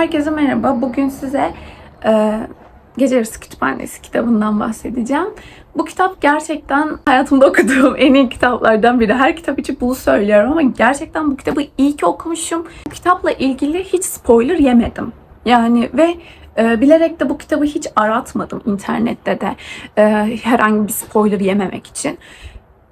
Herkese merhaba. Bugün size e, Gece Yarısı Kütüphanesi kitabından bahsedeceğim. Bu kitap gerçekten hayatımda okuduğum en iyi kitaplardan biri. Her kitap için bunu söylüyorum ama gerçekten bu kitabı iyi ki okumuşum. Bu kitapla ilgili hiç spoiler yemedim. Yani ve e, bilerek de bu kitabı hiç aratmadım internette de e, herhangi bir spoiler yememek için.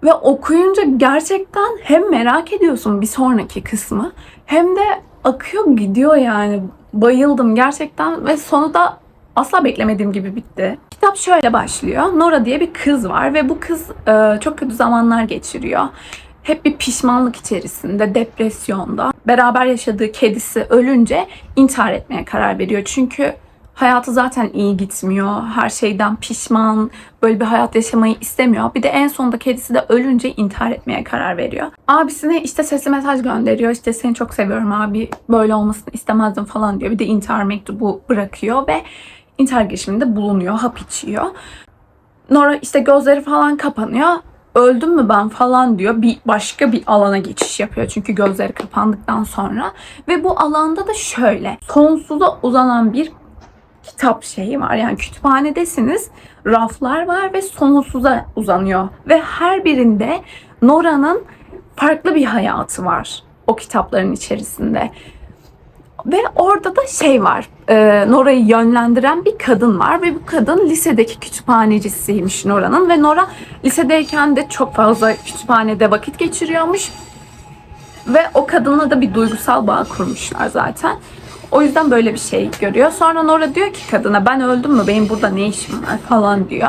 Ve okuyunca gerçekten hem merak ediyorsun bir sonraki kısmı hem de akıyor gidiyor yani. Bayıldım gerçekten ve sonu da asla beklemediğim gibi bitti. Kitap şöyle başlıyor. Nora diye bir kız var ve bu kız e, çok kötü zamanlar geçiriyor. Hep bir pişmanlık içerisinde, depresyonda. Beraber yaşadığı kedisi ölünce intihar etmeye karar veriyor. Çünkü hayatı zaten iyi gitmiyor. Her şeyden pişman, böyle bir hayat yaşamayı istemiyor. Bir de en sonunda kedisi de ölünce intihar etmeye karar veriyor. Abisine işte sesli mesaj gönderiyor. İşte seni çok seviyorum abi, böyle olmasını istemezdim falan diyor. Bir de intihar mektubu bırakıyor ve intihar girişiminde bulunuyor, hap içiyor. Nora işte gözleri falan kapanıyor. Öldüm mü ben falan diyor. Bir başka bir alana geçiş yapıyor. Çünkü gözleri kapandıktan sonra. Ve bu alanda da şöyle. Sonsuza uzanan bir kitap şeyi var. Yani kütüphanedesiniz. Raflar var ve sonsuza uzanıyor. Ve her birinde Nora'nın farklı bir hayatı var. O kitapların içerisinde. Ve orada da şey var. E, Nora'yı yönlendiren bir kadın var ve bu kadın lisedeki kütüphanecisiymiş Nora'nın ve Nora lisedeyken de çok fazla kütüphanede vakit geçiriyormuş. Ve o kadınla da bir duygusal bağ kurmuşlar zaten. O yüzden böyle bir şey görüyor. Sonra Nora diyor ki kadına ben öldüm mü benim burada ne işim var falan diyor.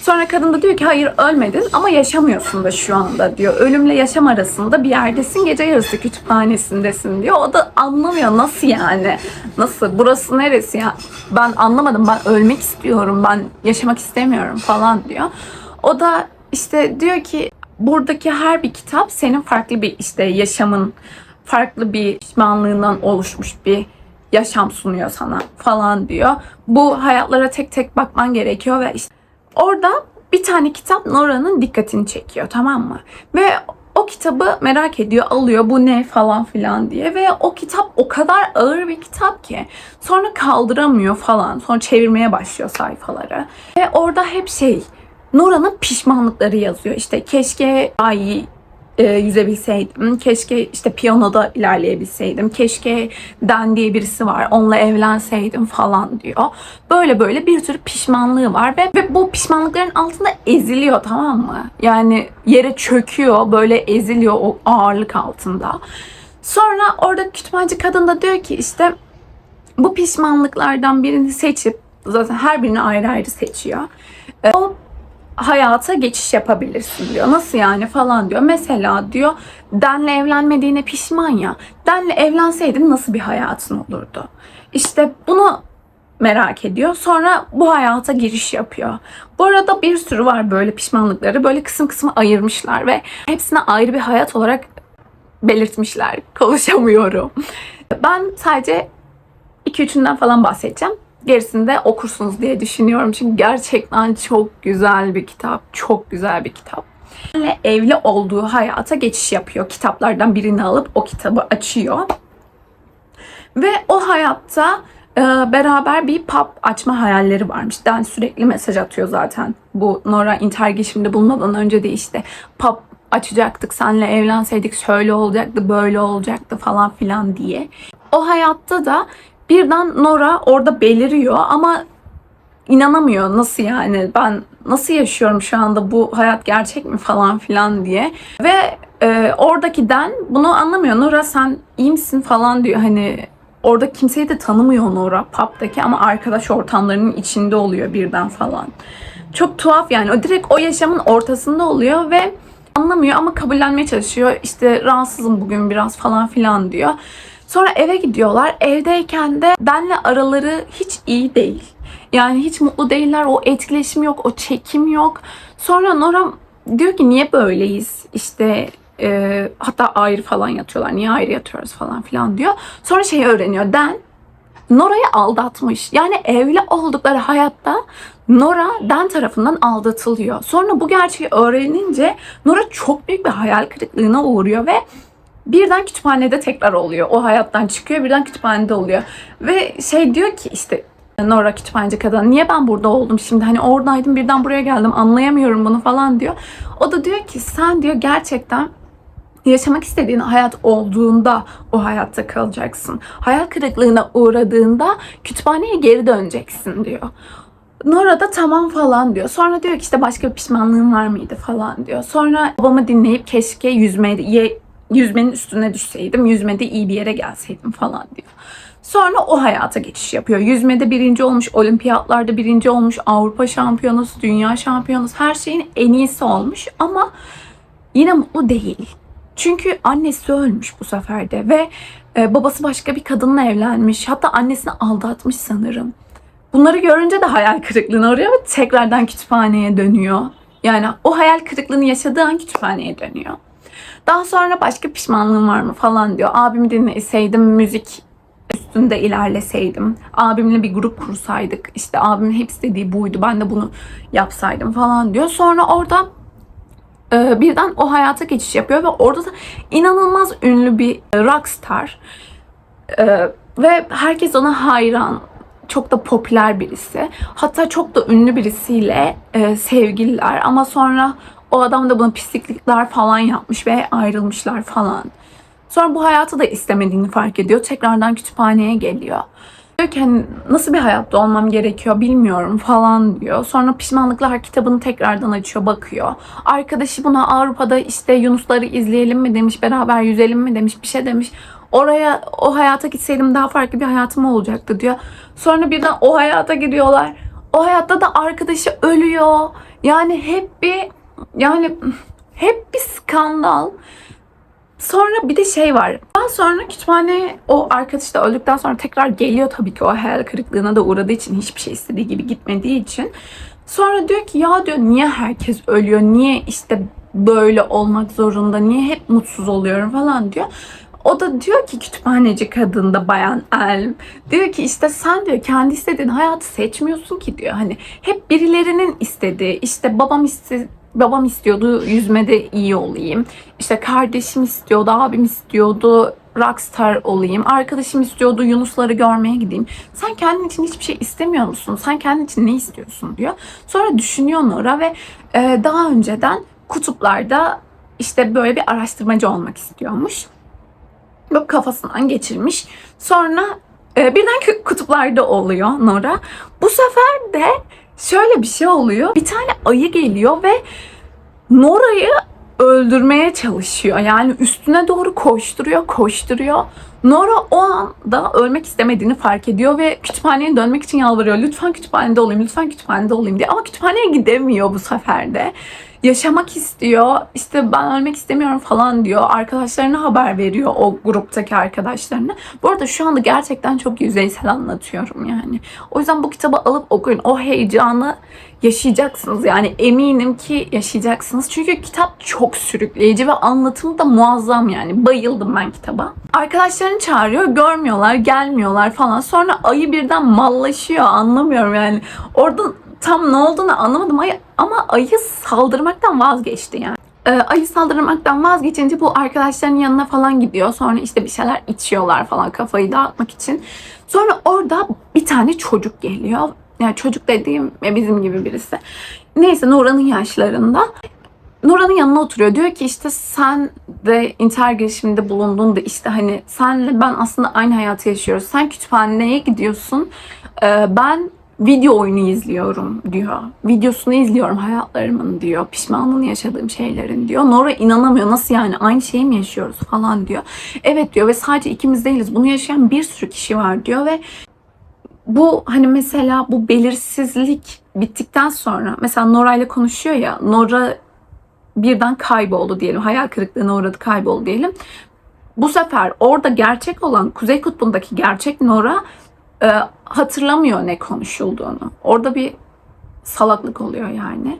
Sonra kadın da diyor ki hayır ölmedin ama yaşamıyorsun da şu anda diyor. Ölümle yaşam arasında bir yerdesin gece yarısı kütüphanesindesin diyor. O da anlamıyor nasıl yani? Nasıl? Burası neresi ya? Ben anlamadım ben ölmek istiyorum ben yaşamak istemiyorum falan diyor. O da işte diyor ki buradaki her bir kitap senin farklı bir işte yaşamın farklı bir pişmanlığından oluşmuş bir yaşam sunuyor sana falan diyor. Bu hayatlara tek tek bakman gerekiyor ve işte orada bir tane kitap Nora'nın dikkatini çekiyor tamam mı? Ve o kitabı merak ediyor, alıyor bu ne falan filan diye ve o kitap o kadar ağır bir kitap ki sonra kaldıramıyor falan. Sonra çevirmeye başlıyor sayfaları. Ve orada hep şey Nora'nın pişmanlıkları yazıyor. İşte keşke daha iyi e, yüzebilseydim. Keşke işte piyanoda ilerleyebilseydim. Keşke Den diye birisi var. Onunla evlenseydim falan diyor. Böyle böyle bir sürü pişmanlığı var ve, ve bu pişmanlıkların altında eziliyor tamam mı? Yani yere çöküyor. Böyle eziliyor o ağırlık altında. Sonra orada kütüphaneci kadın da diyor ki işte bu pişmanlıklardan birini seçip zaten her birini ayrı ayrı seçiyor. E, O hayata geçiş yapabilirsin diyor. Nasıl yani falan diyor. Mesela diyor Den'le evlenmediğine pişman ya. Den'le evlenseydin nasıl bir hayatın olurdu? İşte bunu merak ediyor. Sonra bu hayata giriş yapıyor. Bu arada bir sürü var böyle pişmanlıkları. Böyle kısım kısmı ayırmışlar ve hepsine ayrı bir hayat olarak belirtmişler. Konuşamıyorum. Ben sadece 2-3'ünden falan bahsedeceğim. Gerisini okursunuz diye düşünüyorum. Çünkü gerçekten çok güzel bir kitap. Çok güzel bir kitap. Ve evli olduğu hayata geçiş yapıyor. Kitaplardan birini alıp o kitabı açıyor. Ve o hayatta e, beraber bir pub açma hayalleri varmış. Dan sürekli mesaj atıyor zaten. Bu Nora intihar girişiminde bulunmadan önce de işte pub açacaktık, senle evlenseydik şöyle olacaktı, böyle olacaktı falan filan diye. O hayatta da birden Nora orada beliriyor ama inanamıyor. Nasıl yani? Ben nasıl yaşıyorum şu anda? Bu hayat gerçek mi falan filan diye. Ve e, oradaki Den bunu anlamıyor. Nora sen iyi misin? falan diyor. Hani orada kimseyi de tanımıyor Nora pub'daki ama arkadaş ortamlarının içinde oluyor birden falan. Çok tuhaf yani. O direkt o yaşamın ortasında oluyor ve anlamıyor ama kabullenmeye çalışıyor. İşte rahatsızım bugün biraz falan filan diyor Sonra eve gidiyorlar. Evdeyken de benle araları hiç iyi değil. Yani hiç mutlu değiller. O etkileşim yok, o çekim yok. Sonra Nora diyor ki niye böyleyiz? İşte e, hatta ayrı falan yatıyorlar. Niye ayrı yatıyoruz falan filan diyor. Sonra şeyi öğreniyor. Den Nora'yı aldatmış. Yani evli oldukları hayatta Nora Den tarafından aldatılıyor. Sonra bu gerçeği öğrenince Nora çok büyük bir hayal kırıklığına uğruyor ve birden kütüphanede tekrar oluyor. O hayattan çıkıyor birden kütüphanede oluyor. Ve şey diyor ki işte Nora kütüphaneci kadın niye ben burada oldum şimdi hani oradaydım birden buraya geldim anlayamıyorum bunu falan diyor. O da diyor ki sen diyor gerçekten yaşamak istediğin hayat olduğunda o hayatta kalacaksın. Hayal kırıklığına uğradığında kütüphaneye geri döneceksin diyor. Nora da tamam falan diyor. Sonra diyor ki işte başka bir pişmanlığın var mıydı falan diyor. Sonra babamı dinleyip keşke yüzmeye, yüzmenin üstüne düşseydim. Yüzmede iyi bir yere gelseydim falan diyor. Sonra o hayata geçiş yapıyor. Yüzmede birinci olmuş, olimpiyatlarda birinci olmuş, Avrupa şampiyonası, dünya şampiyonası her şeyin en iyisi olmuş ama yine mutlu değil. Çünkü annesi ölmüş bu sefer de ve e, babası başka bir kadınla evlenmiş. Hatta annesini aldatmış sanırım. Bunları görünce de hayal kırıklığına uğruyor ve tekrardan kütüphaneye dönüyor. Yani o hayal kırıklığını yaşadığı an kütüphaneye dönüyor. Daha sonra başka pişmanlığım var mı falan diyor. Abimi dinleseydim, müzik üstünde ilerleseydim. Abimle bir grup kursaydık. İşte abimin hep istediği buydu. Ben de bunu yapsaydım falan diyor. Sonra orada e, birden o hayata geçiş yapıyor ve orada da inanılmaz ünlü bir rockstar. E, ve herkes ona hayran. Çok da popüler birisi. Hatta çok da ünlü birisiyle e, sevgililer. Ama sonra o adam da buna pisliklikler falan yapmış ve ayrılmışlar falan. Sonra bu hayatı da istemediğini fark ediyor. Tekrardan kütüphaneye geliyor. Diyor ki hani nasıl bir hayatta olmam gerekiyor bilmiyorum falan diyor. Sonra pişmanlıklar kitabını tekrardan açıyor bakıyor. Arkadaşı buna Avrupa'da işte Yunusları izleyelim mi demiş beraber yüzelim mi demiş bir şey demiş. Oraya o hayata gitseydim daha farklı bir hayatım olacaktı diyor. Sonra birden o hayata giriyorlar. O hayatta da arkadaşı ölüyor. Yani hep bir yani hep bir skandal. Sonra bir de şey var. Daha sonra kütüphane o arkadaş da öldükten sonra tekrar geliyor tabii ki o hayal kırıklığına da uğradığı için hiçbir şey istediği gibi gitmediği için. Sonra diyor ki ya diyor niye herkes ölüyor? Niye işte böyle olmak zorunda? Niye hep mutsuz oluyorum falan diyor. O da diyor ki kütüphaneci kadın da bayan Elm. Diyor ki işte sen diyor kendi istediğin hayatı seçmiyorsun ki diyor. Hani hep birilerinin istediği işte babam iste, babam istiyordu yüzmede iyi olayım. İşte kardeşim istiyordu, abim istiyordu rockstar olayım. Arkadaşım istiyordu Yunusları görmeye gideyim. Sen kendin için hiçbir şey istemiyor musun? Sen kendin için ne istiyorsun diyor. Sonra düşünüyor Nora ve e, daha önceden kutuplarda işte böyle bir araştırmacı olmak istiyormuş. Böyle kafasından geçirmiş. Sonra e, birden kutuplarda oluyor Nora. Bu sefer de şöyle bir şey oluyor. Bir tane ayı geliyor ve Nora'yı öldürmeye çalışıyor. Yani üstüne doğru koşturuyor, koşturuyor. Nora o anda ölmek istemediğini fark ediyor ve kütüphaneye dönmek için yalvarıyor. Lütfen kütüphanede olayım, lütfen kütüphanede olayım diye. Ama kütüphaneye gidemiyor bu sefer de. Yaşamak istiyor. İşte ben ölmek istemiyorum falan diyor. Arkadaşlarına haber veriyor o gruptaki arkadaşlarına. Bu arada şu anda gerçekten çok yüzeysel anlatıyorum yani. O yüzden bu kitabı alıp okuyun. O heyecanı yaşayacaksınız. Yani eminim ki yaşayacaksınız. Çünkü kitap çok sürükleyici ve anlatımı da muazzam yani. Bayıldım ben kitaba. Arkadaşlarını çağırıyor. Görmüyorlar, gelmiyorlar falan. Sonra ayı birden mallaşıyor. Anlamıyorum yani. Orada tam ne olduğunu anlamadım ayı ama ayı saldırmaktan vazgeçti yani. Ee, ayı saldırmaktan vazgeçince bu arkadaşlarının yanına falan gidiyor. Sonra işte bir şeyler içiyorlar falan kafayı dağıtmak için. Sonra orada bir tane çocuk geliyor. Yani çocuk dediğim bizim gibi birisi. Neyse Nura'nın yaşlarında. Nura'nın yanına oturuyor. Diyor ki işte sen de intihar girişiminde bulundun da işte hani senle ben aslında aynı hayatı yaşıyoruz. Sen kütüphaneye gidiyorsun. Ee, ben video oyunu izliyorum diyor. Videosunu izliyorum hayatlarımın diyor. Pişmanlığını yaşadığım şeylerin diyor. Nora inanamıyor. Nasıl yani aynı şeyi mi yaşıyoruz falan diyor. Evet diyor ve sadece ikimiz değiliz. Bunu yaşayan bir sürü kişi var diyor ve bu hani mesela bu belirsizlik bittikten sonra mesela Nora ile konuşuyor ya Nora birden kayboldu diyelim. Hayal kırıklığına uğradı kayboldu diyelim. Bu sefer orada gerçek olan Kuzey Kutbu'ndaki gerçek Nora e, hatırlamıyor ne konuşulduğunu. Orada bir salaklık oluyor yani.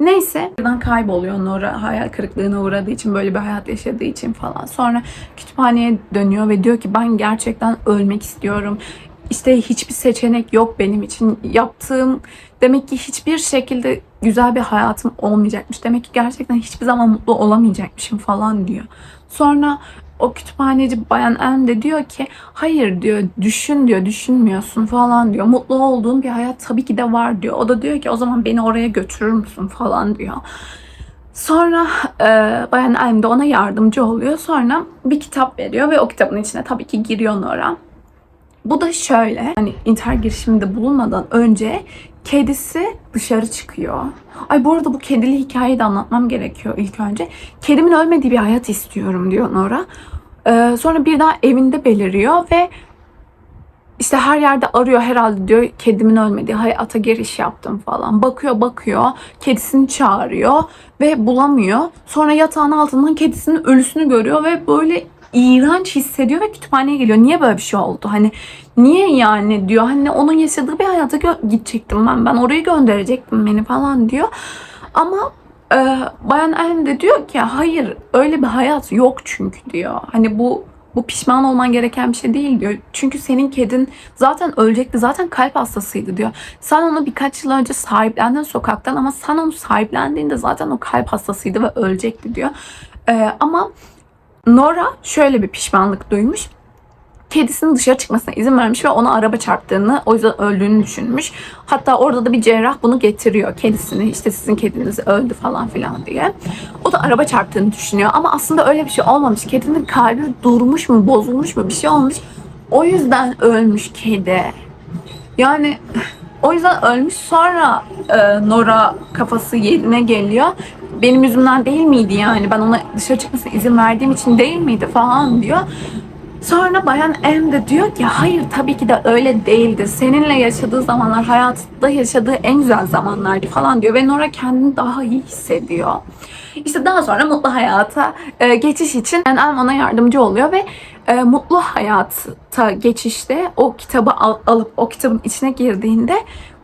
Neyse birden kayboluyor Nora hayal kırıklığına uğradığı için böyle bir hayat yaşadığı için falan. Sonra kütüphaneye dönüyor ve diyor ki ben gerçekten ölmek istiyorum. işte hiçbir seçenek yok benim için. Yaptığım demek ki hiçbir şekilde güzel bir hayatım olmayacakmış. Demek ki gerçekten hiçbir zaman mutlu olamayacakmışım falan diyor. Sonra o kütüphaneci Bayan Elm de diyor ki hayır diyor düşün diyor düşünmüyorsun falan diyor. Mutlu olduğun bir hayat tabii ki de var diyor. O da diyor ki o zaman beni oraya götürür müsün falan diyor. Sonra e, Bayan Elm de ona yardımcı oluyor. Sonra bir kitap veriyor ve o kitabın içine tabii ki giriyor Nora. Bu da şöyle, hani intihar girişiminde bulunmadan önce kedisi dışarı çıkıyor. Ay bu arada bu kedili hikayeyi de anlatmam gerekiyor ilk önce. Kedimin ölmediği bir hayat istiyorum diyor Nora. Ee, sonra birden evinde beliriyor ve işte her yerde arıyor herhalde diyor kedimin ölmediği hayata giriş yaptım falan. Bakıyor bakıyor kedisini çağırıyor ve bulamıyor. Sonra yatağın altından kedisinin ölüsünü görüyor ve böyle iğrenç hissediyor ve kütüphaneye geliyor. Niye böyle bir şey oldu? Hani niye yani diyor. Hani onun yaşadığı bir hayata gidecektim ben. Ben oraya gönderecektim beni falan diyor. Ama e, Bayan Elm de diyor ki hayır öyle bir hayat yok çünkü diyor. Hani bu bu pişman olman gereken bir şey değil diyor. Çünkü senin kedin zaten ölecekti. Zaten kalp hastasıydı diyor. Sen onu birkaç yıl önce sahiplendin sokaktan ama sen onu sahiplendiğinde zaten o kalp hastasıydı ve ölecekti diyor. E, ama Nora şöyle bir pişmanlık duymuş. Kedisinin dışarı çıkmasına izin vermiş ve ona araba çarptığını, o yüzden öldüğünü düşünmüş. Hatta orada da bir cerrah bunu getiriyor kedisini. işte sizin kediniz öldü falan filan diye. O da araba çarptığını düşünüyor ama aslında öyle bir şey olmamış. Kedinin kalbi durmuş mu, bozulmuş mu bir şey olmuş. O yüzden ölmüş kedi. Yani o yüzden ölmüş. Sonra e, Nora kafası yerine geliyor. Benim yüzümden değil miydi yani? Ben ona dışarı çıkmasına izin verdiğim için değil miydi falan diyor. Sonra Bayan M de diyor ki hayır tabii ki de öyle değildi. Seninle yaşadığı zamanlar hayatında yaşadığı en güzel zamanlardı falan diyor. Ve Nora kendini daha iyi hissediyor. İşte daha sonra mutlu hayata e, geçiş için Bayan M ona yardımcı oluyor ve e, mutlu hayata geçişte o kitabı al- alıp o kitabın içine girdiğinde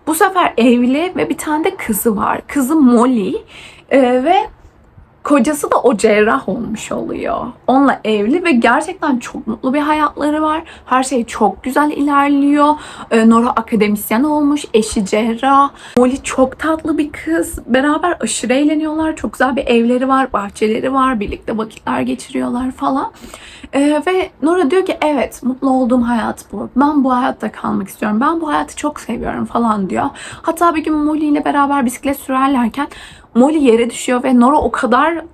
bu sefer evli ve bir tane de kızı var. Kızı Molly E, ve kocası da o cerrah olmuş oluyor. Onunla evli ve gerçekten çok mutlu bir hayatları var. Her şey çok güzel ilerliyor. Ee, Nora akademisyen olmuş, eşi cerrah. Molly çok tatlı bir kız. Beraber aşırı eğleniyorlar. Çok güzel bir evleri var, bahçeleri var. Birlikte vakitler geçiriyorlar falan. Ee, ve Nora diyor ki evet mutlu olduğum hayat bu. Ben bu hayatta kalmak istiyorum. Ben bu hayatı çok seviyorum falan diyor. Hatta bir gün Molly ile beraber bisiklet sürerlerken Molly yere düşüyor ve Nora o kadar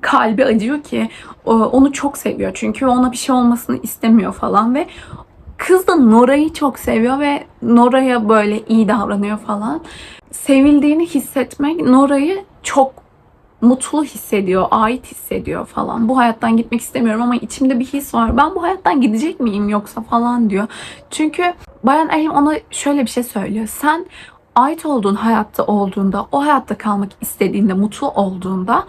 kalbi acıyor ki o- onu çok seviyor. Çünkü ona bir şey olmasını istemiyor falan ve kız da Nora'yı çok seviyor ve Nora'ya böyle iyi davranıyor falan. Sevildiğini hissetmek Nora'yı çok mutlu hissediyor, ait hissediyor falan. Bu hayattan gitmek istemiyorum ama içimde bir his var. Ben bu hayattan gidecek miyim yoksa falan diyor. Çünkü Bayan Elim ona şöyle bir şey söylüyor. Sen ait olduğun hayatta olduğunda, o hayatta kalmak istediğinde, mutlu olduğunda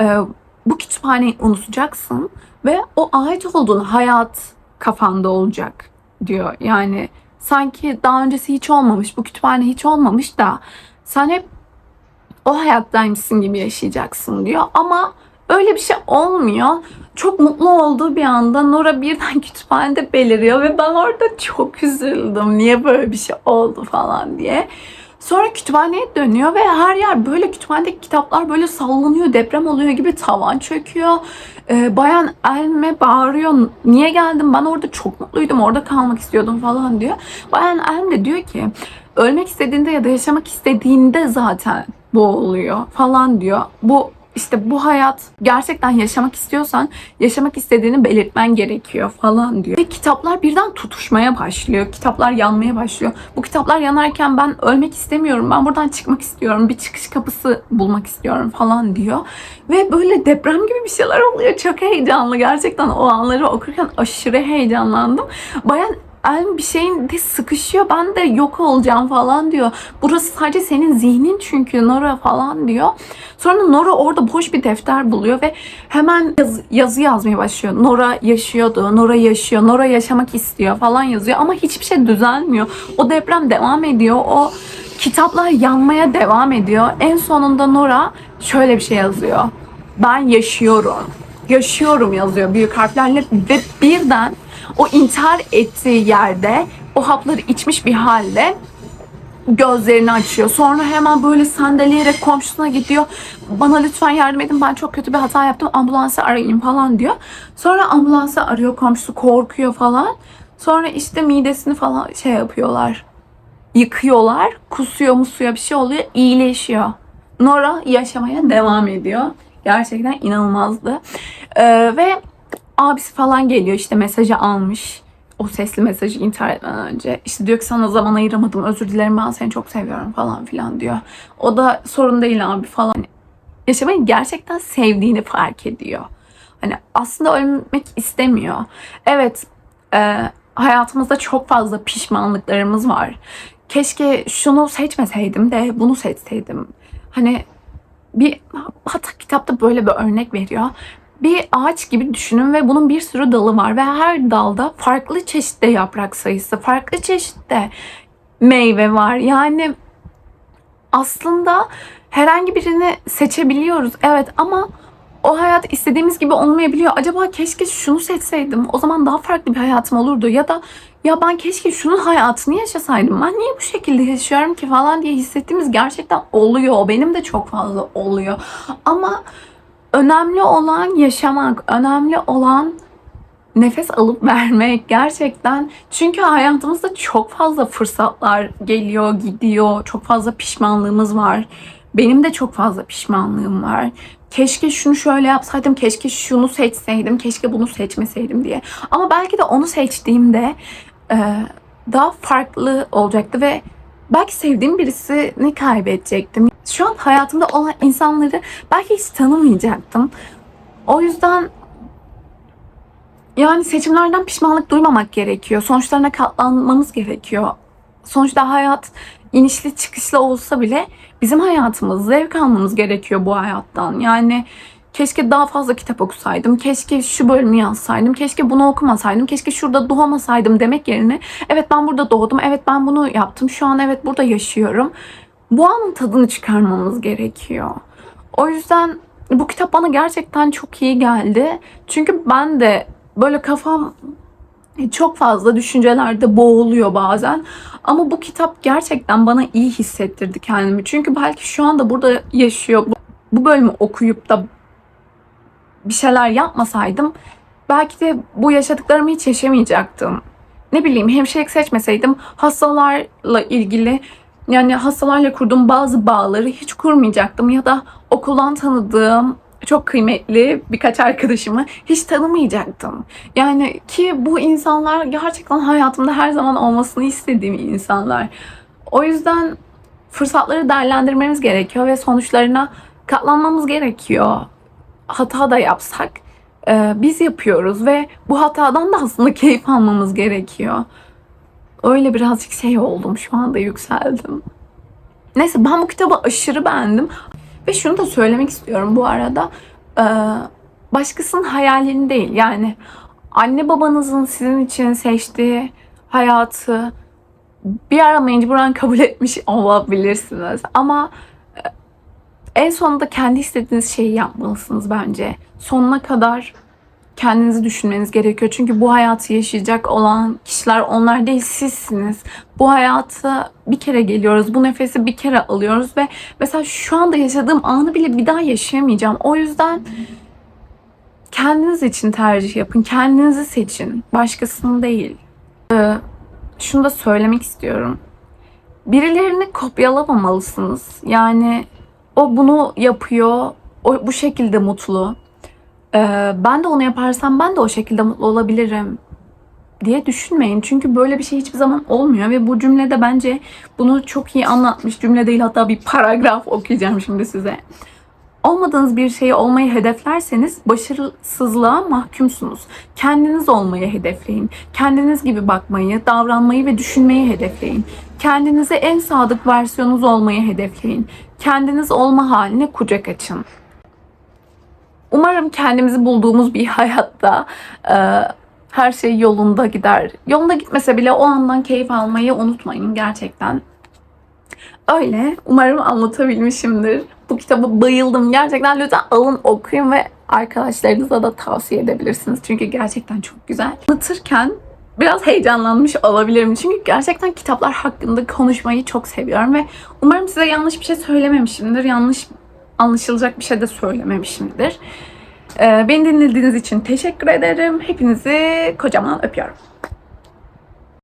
e, bu kütüphaneyi unutacaksın ve o ait olduğun hayat kafanda olacak diyor. Yani sanki daha öncesi hiç olmamış, bu kütüphane hiç olmamış da sen hep o hayattaymışsın gibi yaşayacaksın diyor. Ama öyle bir şey olmuyor. Çok mutlu olduğu bir anda Nora birden kütüphanede beliriyor ve ben orada çok üzüldüm. Niye böyle bir şey oldu falan diye. Sonra kütüphaneye dönüyor ve her yer böyle kütüphanedeki kitaplar böyle sallanıyor, deprem oluyor gibi tavan çöküyor. Ee, bayan Elme bağırıyor. Niye geldim? Ben orada çok mutluydum. Orada kalmak istiyordum falan diyor. Bayan Elm de diyor ki ölmek istediğinde ya da yaşamak istediğinde zaten bu oluyor falan diyor. Bu işte bu hayat gerçekten yaşamak istiyorsan yaşamak istediğini belirtmen gerekiyor falan diyor. Ve kitaplar birden tutuşmaya başlıyor. Kitaplar yanmaya başlıyor. Bu kitaplar yanarken ben ölmek istemiyorum. Ben buradan çıkmak istiyorum. Bir çıkış kapısı bulmak istiyorum falan diyor. Ve böyle deprem gibi bir şeyler oluyor. Çok heyecanlı. Gerçekten o anları okurken aşırı heyecanlandım. Bayan el bir şeyin de sıkışıyor. Ben de yok olacağım falan diyor. Burası sadece senin zihnin çünkü Nora falan diyor. Sonra Nora orada boş bir defter buluyor ve hemen yaz- yazı yazmaya başlıyor. Nora yaşıyordu, Nora yaşıyor, Nora yaşamak istiyor falan yazıyor ama hiçbir şey düzelmiyor. O deprem devam ediyor. O kitaplar yanmaya devam ediyor. En sonunda Nora şöyle bir şey yazıyor. Ben yaşıyorum. Yaşıyorum yazıyor büyük harflerle ve birden o intihar ettiği yerde o hapları içmiş bir halde gözlerini açıyor. Sonra hemen böyle sandalyerek komşusuna gidiyor. Bana lütfen yardım edin ben çok kötü bir hata yaptım ambulansı arayın falan diyor. Sonra ambulansı arıyor komşusu korkuyor falan. Sonra işte midesini falan şey yapıyorlar. Yıkıyorlar. Kusuyor musuyor bir şey oluyor. iyileşiyor. Nora yaşamaya devam ediyor. Gerçekten inanılmazdı. Ee, ve abisi falan geliyor işte mesajı almış. O sesli mesajı intihar etmeden önce. İşte diyor ki sana zaman ayıramadım özür dilerim ben seni çok seviyorum falan filan diyor. O da sorun değil abi falan. Yaşamayı gerçekten sevdiğini fark ediyor. Hani aslında ölmek istemiyor. Evet e, hayatımızda çok fazla pişmanlıklarımız var. Keşke şunu seçmeseydim de bunu seçseydim. Hani bir hatta kitapta böyle bir örnek veriyor. Bir ağaç gibi düşünün ve bunun bir sürü dalı var ve her dalda farklı çeşitte yaprak sayısı, farklı çeşitte meyve var. Yani aslında herhangi birini seçebiliyoruz. Evet ama o hayat istediğimiz gibi olmayabiliyor. Acaba keşke şunu seçseydim. O zaman daha farklı bir hayatım olurdu. Ya da ya ben keşke şunun hayatını yaşasaydım. Ben niye bu şekilde yaşıyorum ki falan diye hissettiğimiz gerçekten oluyor. Benim de çok fazla oluyor. Ama önemli olan yaşamak. Önemli olan nefes alıp vermek gerçekten. Çünkü hayatımızda çok fazla fırsatlar geliyor, gidiyor. Çok fazla pişmanlığımız var. Benim de çok fazla pişmanlığım var. Keşke şunu şöyle yapsaydım, keşke şunu seçseydim, keşke bunu seçmeseydim diye. Ama belki de onu seçtiğimde daha farklı olacaktı ve belki sevdiğim birisini kaybedecektim. Şu an hayatımda olan insanları belki hiç tanımayacaktım. O yüzden yani seçimlerden pişmanlık duymamak gerekiyor. Sonuçlarına katlanmamız gerekiyor. Sonuçta hayat inişli çıkışlı olsa bile bizim hayatımız, zevk almamız gerekiyor bu hayattan. Yani keşke daha fazla kitap okusaydım, keşke şu bölümü yazsaydım, keşke bunu okumasaydım, keşke şurada doğmasaydım demek yerine evet ben burada doğdum, evet ben bunu yaptım, şu an evet burada yaşıyorum. Bu anın tadını çıkarmamız gerekiyor. O yüzden bu kitap bana gerçekten çok iyi geldi. Çünkü ben de böyle kafam çok fazla düşüncelerde boğuluyor bazen. Ama bu kitap gerçekten bana iyi hissettirdi kendimi. Çünkü belki şu anda burada yaşıyor. Bu- bölümü okuyup da bir şeyler yapmasaydım belki de bu yaşadıklarımı hiç yaşamayacaktım. Ne bileyim hemşirelik seçmeseydim hastalarla ilgili yani hastalarla kurduğum bazı bağları hiç kurmayacaktım ya da okuldan tanıdığım çok kıymetli birkaç arkadaşımı hiç tanımayacaktım. Yani ki bu insanlar gerçekten hayatımda her zaman olmasını istediğim insanlar. O yüzden fırsatları değerlendirmemiz gerekiyor ve sonuçlarına katlanmamız gerekiyor. Hata da yapsak e, biz yapıyoruz ve bu hatadan da aslında keyif almamız gerekiyor. Öyle birazcık şey oldum şu anda yükseldim. Neyse ben bu kitabı aşırı beğendim. Ve şunu da söylemek istiyorum bu arada. Ee, başkasının hayalini değil. Yani anne babanızın sizin için seçtiği hayatı bir ara mecburen kabul etmiş olabilirsiniz. Ama e, en sonunda kendi istediğiniz şeyi yapmalısınız bence. Sonuna kadar kendinizi düşünmeniz gerekiyor. Çünkü bu hayatı yaşayacak olan kişiler onlar değil sizsiniz. Bu hayata bir kere geliyoruz. Bu nefesi bir kere alıyoruz ve mesela şu anda yaşadığım anı bile bir daha yaşayamayacağım. O yüzden kendiniz için tercih yapın. Kendinizi seçin. Başkasını değil. Ee, şunu da söylemek istiyorum. Birilerini kopyalamamalısınız. Yani o bunu yapıyor. O bu şekilde mutlu. Ee, ben de onu yaparsam ben de o şekilde mutlu olabilirim diye düşünmeyin. Çünkü böyle bir şey hiçbir zaman olmuyor ve bu cümlede bence bunu çok iyi anlatmış. Cümle değil hatta bir paragraf okuyacağım şimdi size. Olmadığınız bir şeyi olmayı hedeflerseniz başarısızlığa mahkumsunuz. Kendiniz olmayı hedefleyin. Kendiniz gibi bakmayı, davranmayı ve düşünmeyi hedefleyin. Kendinize en sadık versiyonunuz olmayı hedefleyin. Kendiniz olma haline kucak açın. Umarım kendimizi bulduğumuz bir hayatta e, her şey yolunda gider. Yolunda gitmese bile o andan keyif almayı unutmayın gerçekten. Öyle. Umarım anlatabilmişimdir. Bu kitaba bayıldım. Gerçekten lütfen alın okuyun ve Arkadaşlarınıza da tavsiye edebilirsiniz. Çünkü gerçekten çok güzel. Anlatırken biraz heyecanlanmış olabilirim. Çünkü gerçekten kitaplar hakkında konuşmayı çok seviyorum ve umarım size yanlış bir şey söylememişimdir. Yanlış anlaşılacak bir şey de söylememişimdir. Ee, beni dinlediğiniz için teşekkür ederim. Hepinizi kocaman öpüyorum.